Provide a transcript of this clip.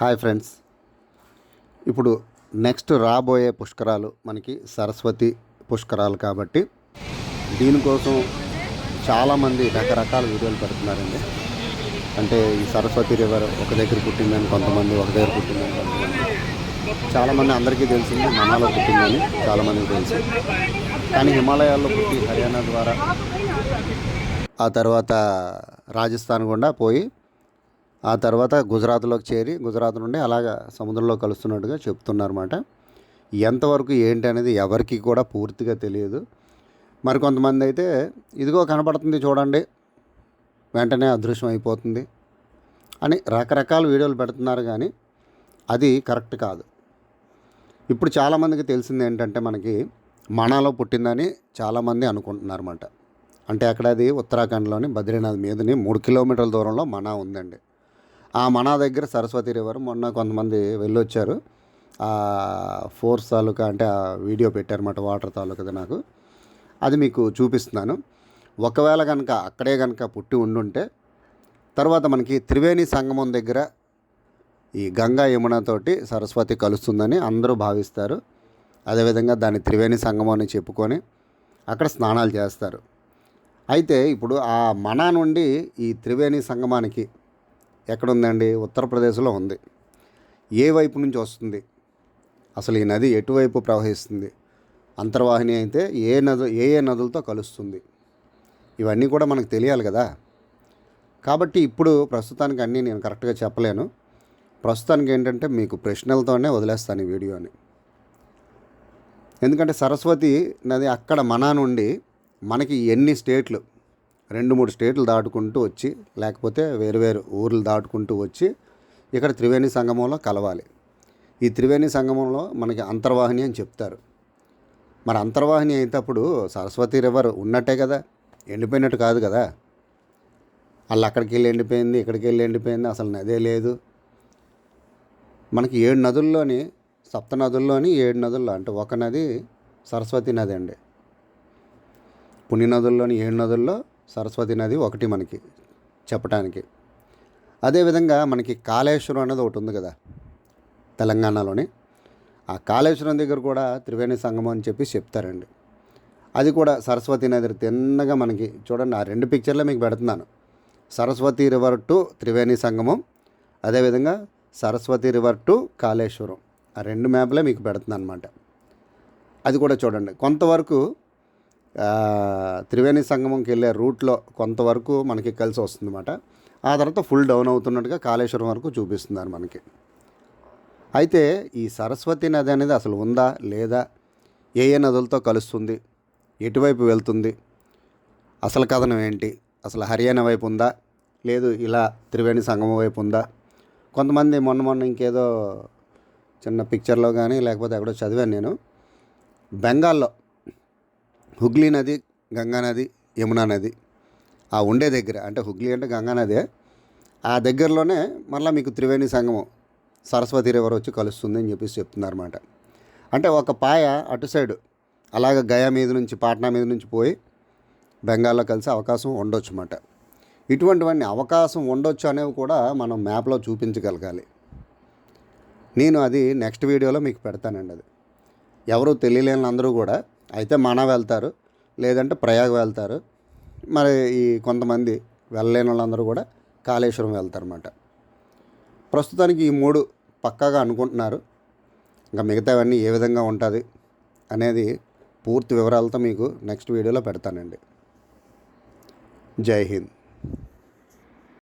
Hi friends. ఇప్పుడు next రాబోయే పుష్కరాలు మనకి సరస్వతి పుష్కరాలు కాబట్టి దీనికోసం చాలామంది రకరకాల వీడియోలు పెడుతున్నారండి. అంటే ఈ సరస్వతి రివర్ ఒక దగ్గర పుట్టిందని కొంతమంది ఒక దగ్గర పుట్టిందని కొంతమంది. చాలామంది అందరికీ తెలిసింది మనాలో పుట్టిందని చాలామందికి తెలుసు. కానీ హిమాలయాల్లో పుట్టి హర్యానా ద్వారా ఆ తర్వాత రాజస్థాన్ గుండా పోయి ఆ తర్వాత గుజరాత్లోకి చేరి గుజరాత్ నుండి అలాగా సముద్రంలో కలుస్తున్నట్టుగా చెప్తున్నారన్నమాట. ఎంతవరకు ఏంటి అనేది ఎవరికి కూడా పూర్తిగా తెలియదు. మరి కొంతమంది అయితే ఇదిగో కనపడుతుంది చూడండి వెంటనే అదృశ్యం అయిపోతుంది అని రకరకాల వీడియోలు పెడుతున్నారు కానీ అది కరెక్ట్ కాదు. ఇప్పుడు చాలామందికి తెలిసింది ఏంటంటే మనకి మనాలో పుట్టిందని చాలామంది అనుకుంటున్నారు అనమాట అంటే అక్కడ అది ఉత్తరాఖండ్లోని బద్రీనాథ్ మీదని మూడు కిలోమీటర్ల దూరంలో మనా ఉందండి. మన దగ్గర సరస్వతి రివర్ మొన్న కొంతమంది వెళ్ళొచ్చారు. ఆ ఫోర్స్ తాలూకా అంటే ఆ వీడియో పెట్టారన్నమాట వాటర్ తాలూకాది నాకు. అది మీకు చూపిస్తున్నాను. ఒకవేళ కనుక అక్కడే కనుక పుట్టి ఉండుంటే తర్వాత మనకి త్రివేణి సంగమం దగ్గర ఈ గంగా యమునతోటి సరస్వతి కలుస్తుందని అందరూ భావిస్తారు. అదేవిధంగా దాన్ని త్రివేణి సంగమం అని చెప్పుకొని అక్కడ స్నానాలు చేస్తారు. అయితే ఇప్పుడు ఆ మనా నుండి ఈ త్రివేణి సంగమానికి ఎక్కడుందండి? ఉత్తరప్రదేశ్లో ఉంది. ఏ వైపు నుంచి వస్తుంది? అసలు ఈ నది ఎటువైపు ప్రవహిస్తుంది? అంతర్వాహిని అయితే ఏ నదు ఏ ఏ నదులతో కలుస్తుంది? ఇవన్నీ కూడా మనకు తెలియాలి కదా? కాబట్టి ఇప్పుడు ప్రస్తుతానికి అన్నీ నేను కరెక్ట్గా చెప్పలేను. ప్రస్తుతానికి ఏంటంటే మీకు ప్రశ్నలతోనే వదిలేస్తాను ఈ వీడియోని. ఎందుకంటే సరస్వతి నది అక్కడ మన నుండి మనకి ఎన్ని స్టేట్లు రెండు మూడు స్టేట్లు దాటుకుంటూ వచ్చి లేకపోతే వేరు వేరు ఊర్లు దాటుకుంటూ వచ్చి ఇక్కడ త్రివేణి సంగమంలో కలవాలి. ఈ త్రివేణి సంగమంలో మనకి అంతర్వాహిని అని చెప్తారు. మరి అంతర్వాహిని అయినప్పుడు సరస్వతి రివర్ ఉన్నట్టే కదా ఎండిపోయినట్టు కాదు కదా. వాళ్ళు అక్కడికి వెళ్ళి ఎండిపోయింది ఇక్కడికి వెళ్ళి ఎండిపోయింది అసలు నదే లేదు. మనకి ఏడు నదుల్లోని సప్త నదుల్లోని ఏడు నదుల్లో అంటే ఒక నది సరస్వతి నది అండి. పుణ్య నదుల్లోని ఏడు నదుల్లో సరస్వతి నది ఒకటి మనకి చెప్పటానికి. అదేవిధంగా మనకి కాళేశ్వరం అనేది ఒకటి ఉంది కదా తెలంగాణలోని. ఆ కాళేశ్వరం దగ్గర కూడా త్రివేణి సంగమం అని చెప్పి చెప్తారండి. అది కూడా సరస్వతి నది తిన్నగా మనకి చూడండి ఆ రెండు పిక్చర్లే మీకు పెడుతున్నాను. సరస్వతి రివర్ టు త్రివేణి సంగమం అదేవిధంగా సరస్వతి రివర్ టు కాళేశ్వరం. ఆ రెండు మ్యాప్లే మీకు పెడుతున్నాను అనమాట అది కూడా చూడండి కొంతవరకు త్రివేణి సంగమంకి వెళ్ళే రూట్లో కొంతవరకు మనకి కలిసి వస్తుందన్నమాట. ఆ తర్వాత ఫుల్ డౌన్ అవుతున్నట్టుగా కాళేశ్వరం వరకు చూపిస్తున్నారు మనకి. అయితే ఈ సరస్వతి నది అనేది అసలు ఉందా? లేదా? ఏ ఏ నదులతో కలుస్తుంది? ఎటువైపు వెళ్తుంది? అసలు కథనం ఏంటి? అసలు హర్యానా వైపు ఉందా? లేదు ఇలా త్రివేణి సంగమం వైపు ఉందా? కొంతమంది మొన్న మొన్న ఇంకేదో చిన్న పిక్చర్లో కానీ లేకపోతే ఎక్కడో చదివాను నేను. బెంగాల్లో హుగ్లీ నది గంగా నది యమునా నది. ఆ ఉండే దగ్గర అంటే హుగ్లీ అంటే గంగా నదే. ఆ దగ్గరలోనే మళ్ళీ మీకు త్రివేణి సంగమం సరస్వతి రివర్ వచ్చి కలుస్తుంది అని చెప్పేసి చెప్తున్నారన్నమాట. అంటే ఒక పాయ అటు సైడ్ అలాగ గయా మీద నుంచి పాట్నా మీద నుంచి పోయి బెంగాల్లో కలిసే అవకాశం ఉండొచ్చు అన్నమాట ఇటువంటివన్నీ అవకాశం ఉండొచ్చు అనేవి కూడా మనం మ్యాప్లో చూపించగలగాలి. నేను అది నెక్స్ట్ వీడియోలో మీకు పెడతానండి అది. ఎవరు తెలియలేని అందరూ కూడా అయితే మన వెళ్తారు లేదంటే ప్రయాగ వెళ్తారు. మరి ఈ కొంతమంది వెళ్ళలేని వాళ్ళందరూ కూడా కాళేశ్వరం వెళ్తారన్నమాట. ప్రస్తుతానికి ఈ మూడు పక్కాగా అనుకుంటున్నారు. ఇంకా మిగతావన్నీ ఏ విధంగా ఉంటుంది అనేది పూర్తి వివరాలతో మీకు నెక్స్ట్ వీడియోలో పెడతానండి. జై హింద్.